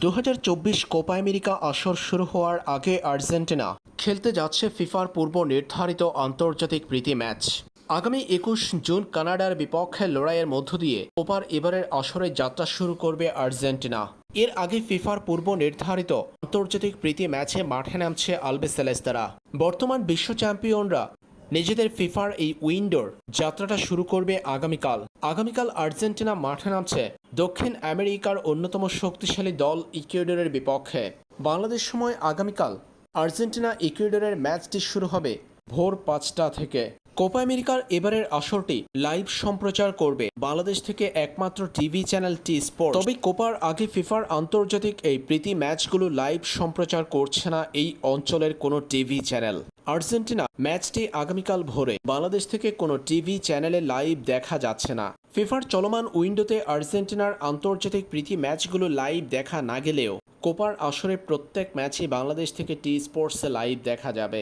দু Copa America আসর শুরু হওয়ার আগে আর্জেন্টিনা খেলতে যাচ্ছে ফিফার পূর্ব নির্ধারিত আন্তর্জাতিক প্রীতি ম্যাচ। আগামী একুশ জুন কানাডার বিপক্ষে লড়াইয়ের মধ্য দিয়ে কোপার এবারের আসরে যাত্রা শুরু করবে আর্জেন্টিনা। এর আগে ফিফার পূর্ব নির্ধারিত আন্তর্জাতিক প্রীতি ম্যাচে মাঠে নামছে আলবে সেলেস্তারা। বর্তমান বিশ্ব চ্যাম্পিয়নরা নিজেদের ফিফার এই উইন্ডোর যাত্রাটা শুরু করবে আগামীকাল। আগামীকাল আর্জেন্টিনা মাঠে নামছে দক্ষিণ আমেরিকার অন্যতম শক্তিশালী দল ইকুয়েডরের বিপক্ষে। বাংলাদেশ সময় আগামীকাল আর্জেন্টিনা ইকুয়েডরের ম্যাচটি শুরু হবে ভোর পাঁচটা থেকে। কোপা আমেরিকার এবারের আসরটি লাইভ সম্প্রচার করবে বাংলাদেশ থেকে একমাত্র টিভি চ্যানেল টি স্পোর্ট তবে কোপার আগে ফিফার আন্তর্জাতিক এই প্রীতি ম্যাচগুলো লাইভ সম্প্রচার করছে না এই অঞ্চলের কোনো টিভি চ্যানেল। আর্জেন্টিনা ম্যাচটি আগামীকাল ভোরে বাংলাদেশ থেকে কোনো টিভি চ্যানেলে লাইভ দেখা যাচ্ছে না। ফিফার চলমান উইন্ডোতে আর্জেন্টিনার আন্তর্জাতিক প্রীতি ম্যাচগুলো লাইভ দেখা না গেলেও কোপার আসরে প্রত্যেক ম্যাচই বাংলাদেশ থেকে টি স্পোর্টসে লাইভ দেখা যাবে।